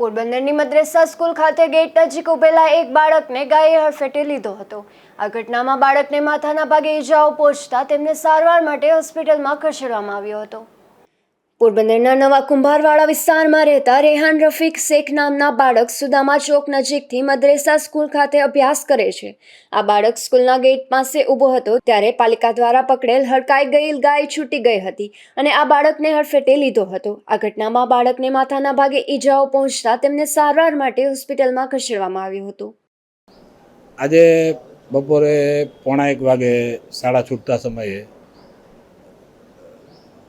પોરબંદરની મદ્રેસા સ્કૂલ ખાતે ગેટ નજીક ઉભેલા એક બાળકને ગાયે હડફેટે લીધો હતો. આ ઘટનામાં બાળકને માથાના ભાગે ઈજાઓ પહોંચતા તેમને સારવાર માટે હોસ્પિટલમાં ખસેડવામાં આવ્યો હતો. પોરબંદરના નવા કુંભારવાડા વિસ્તારમાં રહેતા રેહાન રફીક શેખ નામના બાળક સુદામા ચોક નજીકથી મદ્રેસા સ્કૂલ ખાતે અભ્યાસ કરે છે. આ બાળક સ્કૂલના ગેટ પાસે ઊભો હતો ત્યારે પાલિકા દ્વારા પકડેલ હડકાઈ ગયેલ ગાય છૂટી ગઈ હતી અને આ બાળકને હડફેટે લીધો હતો. આ ઘટનામાં બાળકને માથાના ભાગે ઈજાઓ પહોંચતા તેમને સારવાર માટે હોસ્પિટલમાં ખસેડવામાં આવ્યું હતું. આજે બપોરે પોણા એક વાગે શાળા છૂટતા સમયે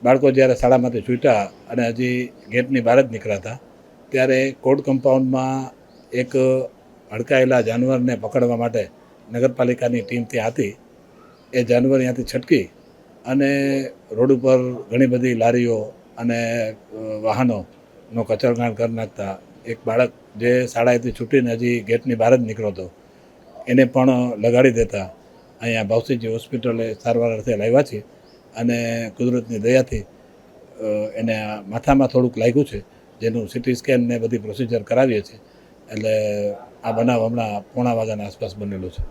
બાળકો જ્યારે શાળામાંથી છૂટ્યા અને હજી ગેટની બહાર જ નીકળ્યા ત્યારે કોર્ટ કમ્પાઉન્ડમાં એક અડકાયેલા જાનવરને પકડવા માટે નગરપાલિકાની ટીમ ત્યાં હતી. એ જાનવર ત્યાંથી છટકી અને રોડ ઉપર ઘણી બધી લારીઓ અને વાહનોનો કચરગાણ કરી નાખતા એક બાળક જે શાળાએથી છૂટીને હજી ગેટની બહાર જ નીકળ્યો હતો એને પણ લગાડી દેતા. અહીંયા ભાવસિંહજી હોસ્પિટલે સારવાર અર્થે લાવ્યા છે અને કુદરતની દયાથી એને માથામાં થોડુંક લાગ્યું છે, જેનું સિટી સ્કેન ને બધી પ્રોસિજર કરાવીએ છીએ, એટલે આ બનાવ હમણાં પોણા વાગ્યાના આસપાસ બનેલો છે.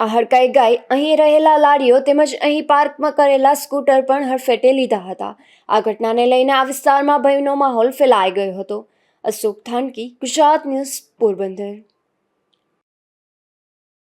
આ હડકાઈ ગાય અહીં રહેલા લારીઓ તેમજ અહીં પાર્કમાં કરેલા સ્કૂટર પણ હડફેટે લીધા હતા. આ ઘટનાને લઈને આ વિસ્તારમાં ભયનો માહોલ ફેલાઈ ગયો હતો. અશોક થાનકી, ગુજરાત ન્યૂઝ પોરબંદર.